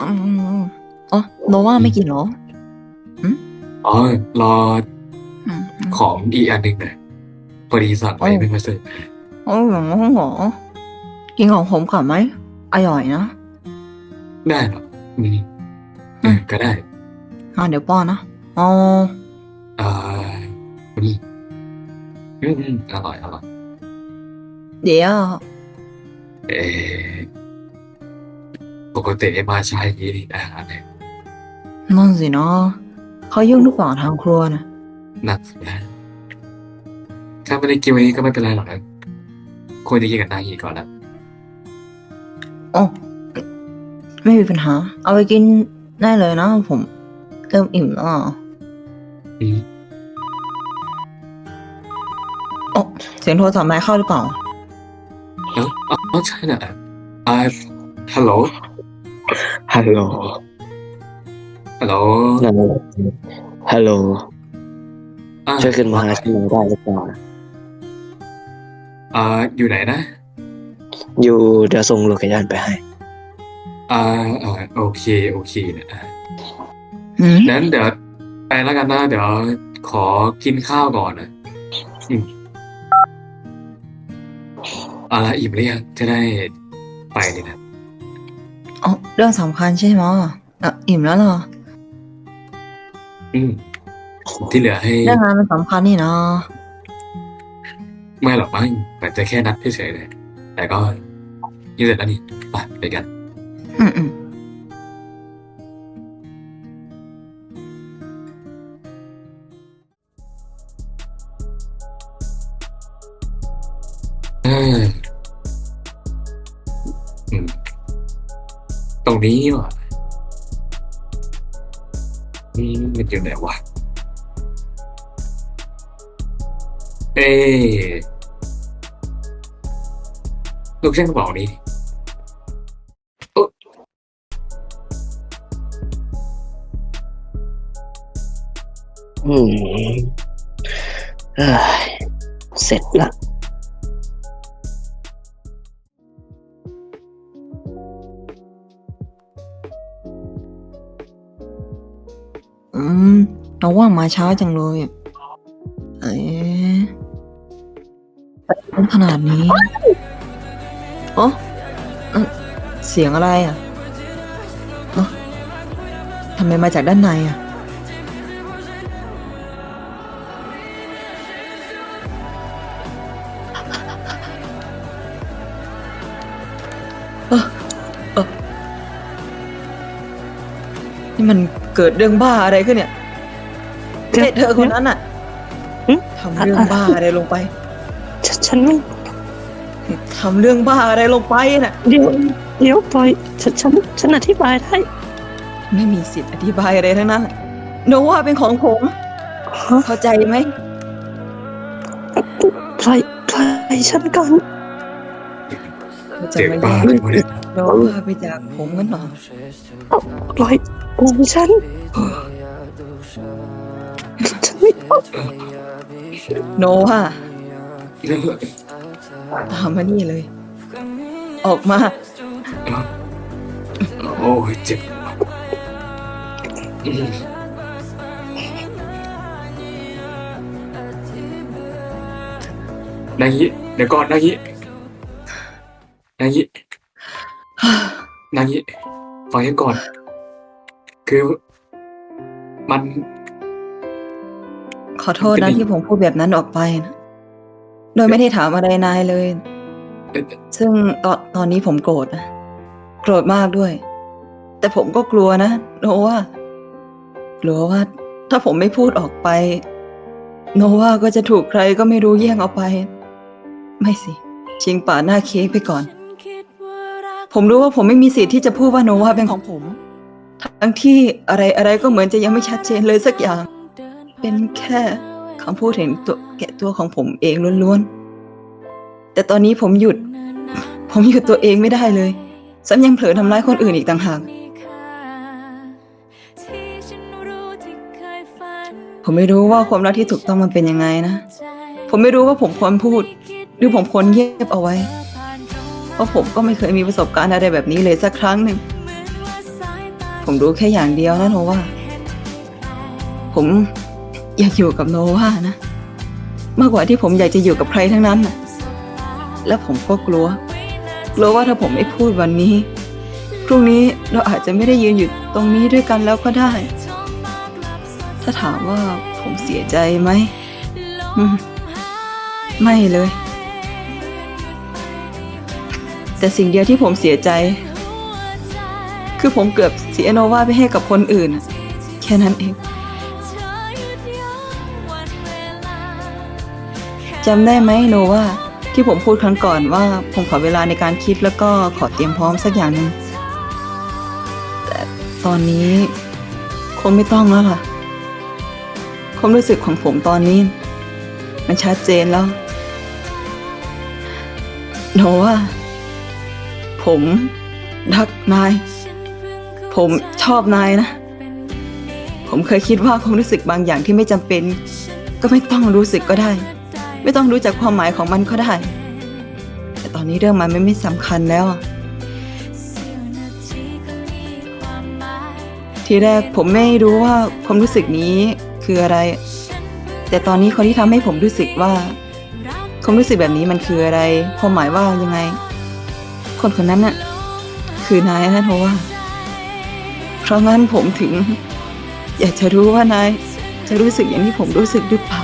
อืมอ๋อโนว่าไม่กินหรออ๋อรอของอีกอันหนึ่งหน่อยพอดีสั่งไว้โอ้ไม่มาเสิร์ฟโอ้ยหรอหรอกินของผมก่อนไหมอร่อยนะได้เหรอมเอก็ได้อ่าเดี๋ยวป้อนนะอ๋ออ่าอืมอืมอร่อยอร่อยเดี๋ยวเออ ปกติมาใช้อย่างนี้นี่อาหารเนี่ยนั่นสิเนาะเขายุ่งทุกอย่างทางครัวนะหนักสินะถ้าไม่ได้กินวันนี้ก็ไม่เป็นไรหรอกนะควรจะกินกับนางอีกก่อนนะโอ้ไม่มีปัญหา เอาไปกินได้เลยนะผม เริ่มอิ่มแล้วอะอืมโอ้เสียงโทรศัพท์แม่เข้าหรือเปล่า เอ้าอ๋อใช่น่ะอ่าฮัลโหล ฮัลโหล ฮัลโหลนั่นฮัลโหลอ่าช่วยขึ้นมาหาฉันหน่อยได้หรือเปล่าอ่าอยู่ไหนนะ อยู่เดี๋ยวส่งโลเคชั่นไปให้ อ่าอ่าโอเค โอเคนะอะอืมนั้นเดี๋ยวไปแล้วกันนะ เดี๋ยวขอกินข้าวก่อนนะอืมเอาละอิ่มหรือยังจะได้ไปเลยนะ อ๋อเรื่องสำคัญใช่ไหมอะอิ่มแล้วเหรอ อืมที่เหลือให้เรื่องงานมันสำคัญนี่เนาะไม่หรอกมั้งแต่จะแค่นัดเฉยๆเลยแต่ก็นี่เสร็จแล้วนี่ไปไปกัน อืมอืมเออ รงนี้นี่หว่านี่มันอยู่ไหนวะ เอ๊ลูกเช่างกระเป๋านี้อืมเสร็จละ อืมเราว่ามาช้าจังเลยอะเอ๊ะขนาดนี้โอ้เออเสียงอะไรอะเอ้อทำไมมาจากด้านในอะ เอ้อเอ้อนี่มัน เกิดเรื่องบ้าอะไรขึ้นเนี่ยเฮ้ยเธอคนนั้นอะหึทำเรื่องบ้าอะไรลงไปฉันฉันไม่ทำเรื่องบ้าอะไรลงไปน่ะ เดี๋ยวเดี๋ยวปล่อยฉันฉันฉันอธิบายได้ ไม่มีสิทธิ์อธิบายอะไรทั้งนั้นโนว่าเป็นของผมฮะเข้าใจไหมปล่อยปล่อยฉันก่อน จะเจ็บไม่บ้าได้เลยวะเนี่ยโนว่าไปจากผมงั้นเหรอปล่อยปล่อยฉัน ฉันไม่โนว่าตามมานี่เลย ออกมา โอ้ยเจ็บอืมนางยิเดี๋ยวก่อนนางยิ นางยิ นางยิฟังฉันก่อน คือมัน ขอโทษเป็นนะไงที่ผมพูดแบบนั้นออกไปนะโดยไม่ได้ถามอะไรนายเลย เอ่อซึ่งตอนตอนนี้ผมโกรธนะโกรธมากด้วย แต่ผมก็กลัวนะโนว่ากลัวว่า ถ้าผมไม่พูดออกไป โนว่าก็จะถูกใครก็ไม่รู้แย่งเอาไป ไม่สิ ชิงป่าหน้าเค้กไปก่อน ผมรู้ว่าผมไม่มีสิทธิ์ที่จะพูดว่าโนว่าเป็นของผม ทั้งที่อะไรอะไรก็เหมือนจะยังไม่ชัดเจนเลยสักอย่าง เป็นแค่คำพูดเห็นตัวแกะตัวของผมเองล้วนๆ แต่ตอนนี้ผมหยุด ผมหยุดตัวเองไม่ได้เลยซ้ำยังเผลอทำร้ายคนอื่นอีกต่างหาก ผมไม่รู้ว่าความรักที่ถูกต้องมันเป็นยังไงนะ ผมไม่รู้ว่าผมควรพูด หรือผมควรเงียบเอาไว้ ราะผมก็ไม่เคยมีประสบการณ์อะไรแบบนี้เลยสักครั้งหนึ่ง ผมรู้แค่อย่างเดียวนะโนว่า ผมอยากอยู่กับโนวานะ มากกว่าที่ผมอยากจะอยู่กับใครทั้งนั้นนะและผมก็กลัว กลัวว่าถ้าผมไม่พูดวันนี้ พรุ่งนี้เราอาจจะไม่ได้ยืนอยู่ตรงนี้ด้วยกันแล้วก็ได้ ถ้าถามว่าผมเสียใจไหม ไม่เลย แต่สิ่งเดียวที่ผมเสียใจ คือผมเกือบเสียโนวาไปให้กับคนอื่น แค่นั้นเองจำได้ไหมโนวาที่ผมพูดครั้งก่อนว่าผมขอเวลาในการคิดแล้วก็ขอเตรียมพร้อมสักอย่างหนึ่งแต่ตอนนี้คงไม่ต้องแล้วล่ะความรู้สึกของผมตอนนี้ มันชัดเจนแล้วโนว่า ผมรักนาย ผมชอบนายนะ ผมเคยคิดว่าความรู้สึกบางอย่างที่ไม่จำเป็น ก็ไม่ต้องรู้สึกก็ได้ ไม่ต้องรู้จักความหมายของมันก็ได้ แต่ตอนนี้เรื่องมันไม่ไม่สำคัญแล้ว ทีแรกผมไม่รู้ว่าความรู้สึกนี้คืออะไร แต่ตอนนี้คนที่ทำให้ผมรู้สึกว่าความรู้สึกแบบนี้มันคืออะไร ความหมายว่ายังไง คนคนนั้นน่ะ คือนายนะโทว่า เพราะงั้นผมถึง อยากจะรู้ว่านายจะรู้สึกอย่างที่ผมรู้สึกหรือเปล่า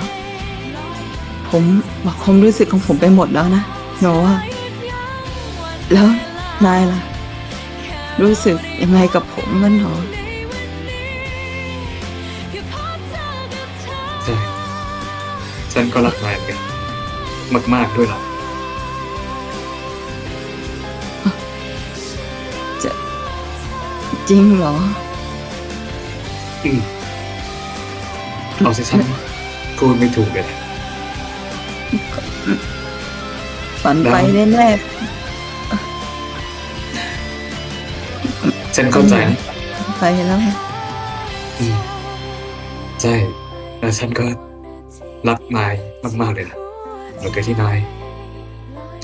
ผมบอกความรู้สึกของผมไปหมดแล้วนะโนว่า แล้วนายล่ะ รู้สึกยังไงกับผมมันหรอฉันก็รักนายเหมือนกันมาก ๆ ด้วยล่ะ จริงเหรอ อืมเอาสิฉันพูดไม่ถูกเลยนะฝันไปแล้วแน่ฉันเข้าใจนะๆไปแล้วอืมใช่แล้วฉันก็รักนายมากๆเลยนะเหมือนกับที่นาย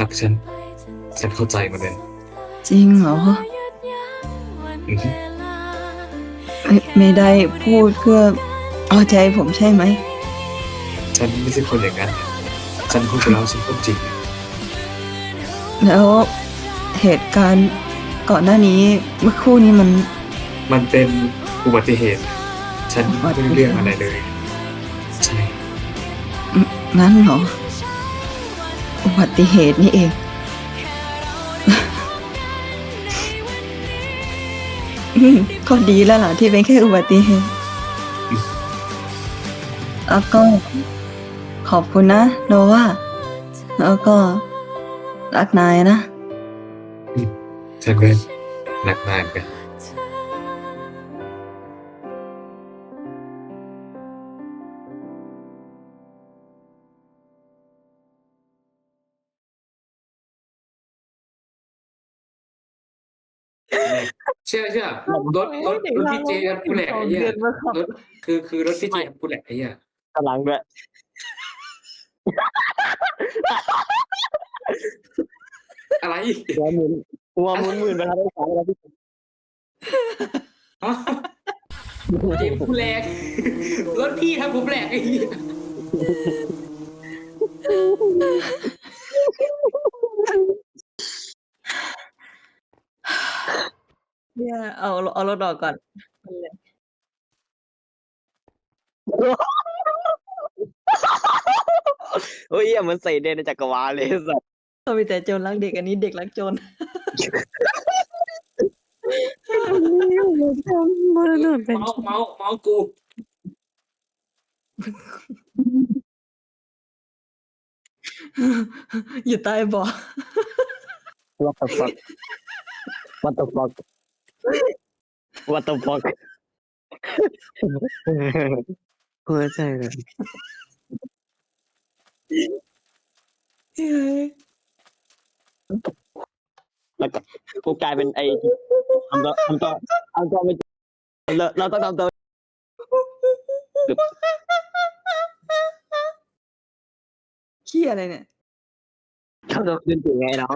รักฉัน ฉันเข้าใจหมันเลย จริงเหรออือฮึ ไม่ไม่ได้พูดเพื่อเอาใจผมใช่ไหม ฉันไม่ใช่คนอย่างนั้น ฉันพูดไปแล้วฉันพูดจริง แล้วเหตุการณ์ก่อนหน้านี้เมื่อครู่นี้มัน มันเป็นอุบัติเหตุ ฉันไม่ได้เรื่องอะไรเลย ใช่ งั้นเหรอ อุบัติเหตุนี่เอง ก็ดีแล้วล่ะที่เป็นแค่อุบัติเหตุแล้วก็ขอบคุณนะโนว่าแล้วก็รักนายนะ ใช่ไหมรักนายเหมือนกัน เชื่อเชื่อรถรถรถพี่เจกับกูแหลกไอ้เหี้ยรถคือคือรถพี่เจกับกูแหลกไอ้เหี้ยกำลังด้วยอะไรหัวหมุนหัวหมุนหมื่นไปแล้วได้สองแล้วพี่ฮะเจกูแหลกรถพี่ทำผมแหลกไอ้เหี้ย เนี่ย เอา เอารถออกก่อน โอ้ยเหี้ยมันใส่เดนในจักรวาลเลยสัสเขามีแต่โจรรักเด็กอันนี้เด็กรักโจร เมาส์เมาส์เมาส์กู อยู่ใต้เบาะ What the fuck What the fuck What the fuck หัวใจเลยเฮ้ยแล้วก็กูกลายเป็นไอ้ทำตัวทำตัวทำตัวไม่เราเราต้องทำตัวขี้อะไรเนี่ยทำตัวเป็นจริงไงน้อง